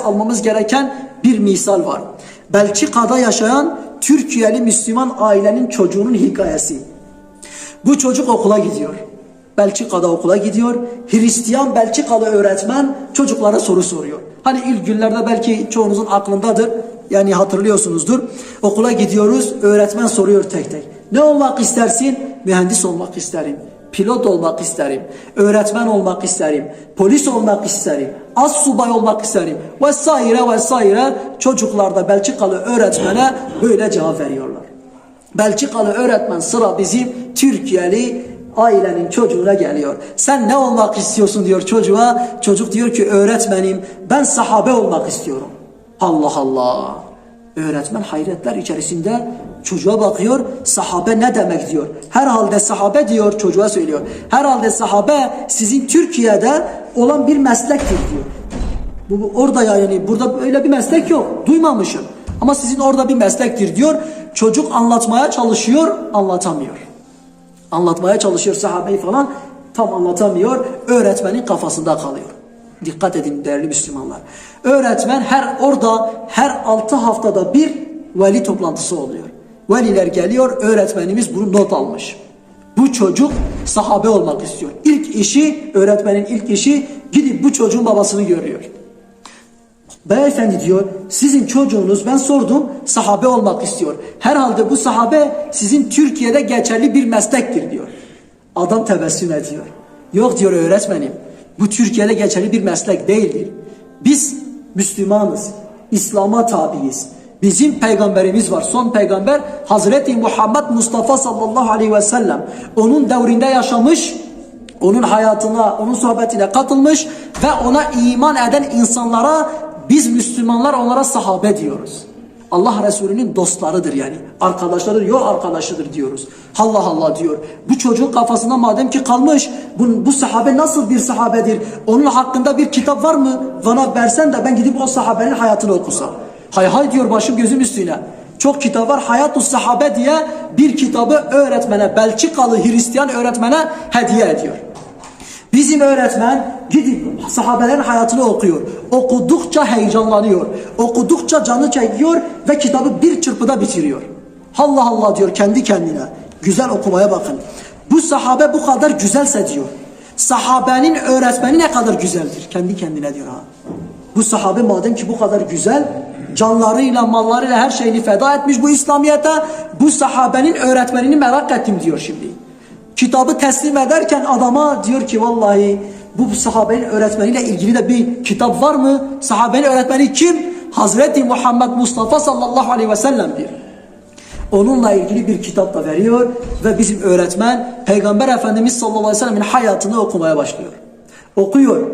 almamız gereken bir misal var. Belçika'da yaşayan Türkiye'li Müslüman ailenin çocuğunun hikayesi. Bu çocuk okula gidiyor. Belçika'da okula gidiyor. Hristiyan Belçikalı öğretmen çocuklara soru soruyor. Hani ilk günlerde belki çoğunuzun aklındadır. Yani hatırlıyorsunuzdur. Okula gidiyoruz. Öğretmen soruyor tek tek. Ne olmak istersin? Mühendis olmak isterim. Pilot olmak isterim. Öğretmen olmak isterim. Polis olmak isterim. Az subay olmak isterim. Vesaire vesaire. Çocuklar da Belçikalı öğretmene böyle cevap veriyorlar. Belçikalı öğretmen sıra bizim Türkiye'li ailenin çocuğuna geliyor. Sen ne olmak istiyorsun diyor çocuğa. Çocuk diyor ki öğretmenim ben sahabe olmak istiyorum. Allah Allah. Öğretmen hayretler içerisinde çocuğa bakıyor. Sahabe ne demek diyor. Herhalde sahabe diyor çocuğa söylüyor. Herhalde sahabe sizin Türkiye'de olan bir meslektir diyor. Bu, bu orada yani burada öyle bir meslek yok. Duymamışım. Ama sizin orada bir meslektir diyor. Çocuk anlatmaya çalışıyor, anlatamıyor. Anlatmaya çalışıyor sahabeyi falan tam anlatamıyor. Öğretmenin kafasında kalıyor. Dikkat edin değerli Müslümanlar. Öğretmen her orada her altı haftada bir veli toplantısı oluyor. Veliler geliyor, öğretmenimiz bunu not almış. Bu çocuk sahabe olmak istiyor. İlk işi, öğretmenin ilk işi gidip bu çocuğun babasını görüyor. Beyefendi diyor sizin çocuğunuz ben sordum sahabe olmak istiyor. Herhalde bu sahabe sizin Türkiye'de geçerli bir meslektir diyor. Adam tebessüm ediyor. Yok diyor öğretmenim bu Türkiye'de geçerli bir meslek değildir. Biz Müslümanız. İslam'a tabiiz. Bizim peygamberimiz var. Son peygamber Hazreti Muhammed Mustafa sallallahu aleyhi ve sellem. Onun devrinde yaşamış onun hayatına, onun sohbetine katılmış ve ona iman eden insanlara biz Müslümanlar onlara sahabe diyoruz. Allah Resulü'nün dostlarıdır yani. Arkadaşlarıdır, yol arkadaşıdır diyoruz. Allah Allah diyor. Bu çocuğun kafasında madem ki kalmış bu, bu sahabe nasıl bir sahabedir? Onun hakkında bir kitap var mı? Bana versen de ben gidip o sahabenin hayatını okusam. Hay hay diyor başım gözüm üstüne. Çok kitap var. Hayat-ı Sahabe diye bir kitabı öğretmene, Belçikalı Hristiyan öğretmene hediye ediyor. Bizim öğretmen gidip sahabelerin hayatını okuyor. Okudukça heyecanlanıyor. Okudukça canı çekiyor ve kitabı bir çırpıda bitiriyor. Allah Allah diyor kendi kendine. Güzel okumaya bakın. Bu sahabe bu kadar güzelse diyor. Sahabenin öğretmeni ne kadar güzeldir. Kendi kendine diyor ha. Bu sahabe madem ki bu kadar güzel canlarıyla mallarıyla her şeyini feda etmiş bu İslamiyet'e bu sahabenin öğretmenini merak ettim diyor şimdi. Kitabı teslim ederken adama diyor ki vallahi bu sahabenin öğretmeniyle ilgili de bir kitap var mı? Sahabenin öğretmeni kim? Hazreti Muhammed Mustafa sallallahu aleyhi ve sellem'dir. Onunla ilgili bir kitap da veriyor ve bizim öğretmen Peygamber Efendimiz sallallahu aleyhi ve sellemin hayatını okumaya başlıyor. Okuyor.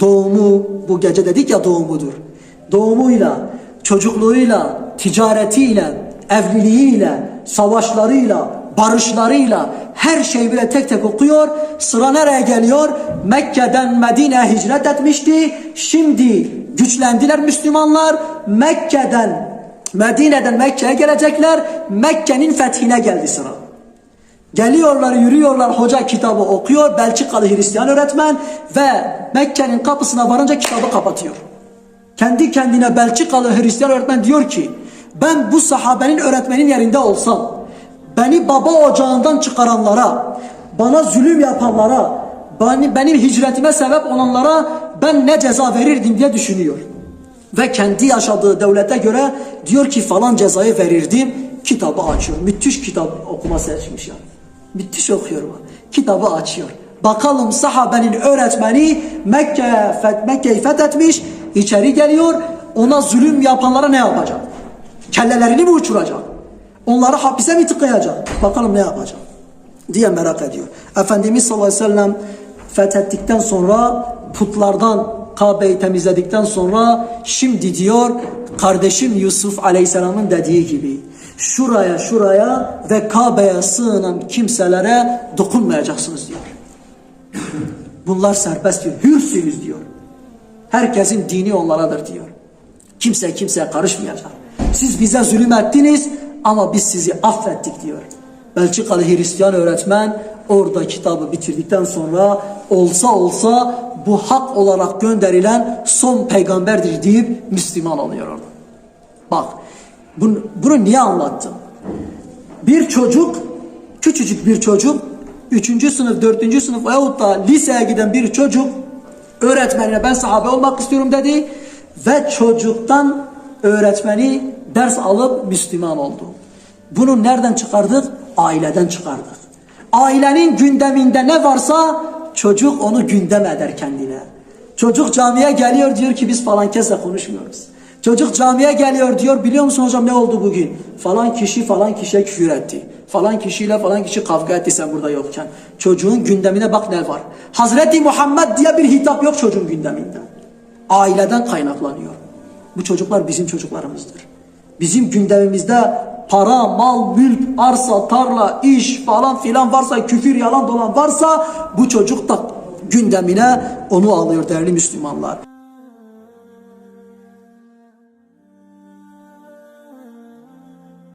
Doğumu, bu gece dedik ya doğumudur. Doğumuyla, çocukluğuyla, ticaretiyle, evliliğiyle, savaşlarıyla, barışlarıyla her şeyi bile tek tek okuyor. Sıra nereye geliyor? Mekke'den Medine'ye hicret etmişti. Şimdi güçlendiler Müslümanlar. Mekke'den Medine'den Mekke'ye gelecekler. Mekke'nin fethine geldi sıra. Geliyorlar, yürüyorlar, hoca kitabı okuyor. Belçikalı Hristiyan öğretmen ve Mekke'nin kapısına varınca kitabı kapatıyor. Kendi kendine Belçikalı Hristiyan öğretmen diyor ki ben bu sahabenin öğretmenin yerinde olsam beni baba ocağından çıkaranlara, bana zulüm yapanlara, beni, benim hicretime sebep olanlara ben ne ceza verirdim diye düşünüyor. Ve kendi yaşadığı devlete göre diyor ki falan cezayı verirdim. Kitabı açıyor. Müthiş kitap okuma seçmiş yani. Müthiş okuyor. Kitabı açıyor. Bakalım sahabenin öğretmeni feth, Mekke'yi fethetmiş. içeri geliyor. Ona zulüm yapanlara ne yapacak? Kellelerini mi uçuracak? Onları hapise mi tıkayacak? Bakalım ne yapacak? Diye merak ediyor. Efendimiz sallallahu aleyhi ve sellem fethettikten sonra putlardan Kabe'yi temizledikten sonra şimdi diyor kardeşim Yusuf aleyhisselamın dediği gibi şuraya şuraya ve Kabe'ye sığınan kimselere dokunmayacaksınız diyor. Bunlar serbest diyor. Hürsünüz diyor. Herkesin dini onlaradır diyor. Kimse kimseye karışmayacak. Siz bize zulüm ettiniz ama biz sizi affettik diyor. Belçikalı Hristiyan öğretmen orada kitabı bitirdikten sonra olsa olsa bu hak olarak gönderilen son peygamberdir deyip Müslüman oluyor orada. Bak bunu, bunu niye anlattım? Bir çocuk, küçücük bir çocuk, 3. sınıf, 4. sınıf veyahut da liseye giden bir çocuk öğretmenine ben sahabe olmak istiyorum dedi ve çocuktan öğretmeni ders alıp Müslüman oldu. Bunu nereden çıkardık? Aileden çıkardık. Ailenin gündeminde ne varsa çocuk onu gündem eder kendine. Çocuk camiye geliyor diyor ki biz falan kesle konuşmuyoruz. Çocuk camiye geliyor diyor biliyor musun hocam ne oldu bugün? Falan kişi falan kişiye küfür etti. Falan kişiyle falan kişi kavga etti sen burada yokken. Çocuğun gündemine bak ne var. Hazreti Muhammed diye bir hitap yok çocuğun gündeminde. Aileden kaynaklanıyor. Bu çocuklar bizim çocuklarımızdır. Bizim gündemimizde para, mal, mülk, arsa, tarla, iş falan filan varsa, küfür, yalan dolan varsa bu çocuk da gündemine onu alıyor değerli Müslümanlar.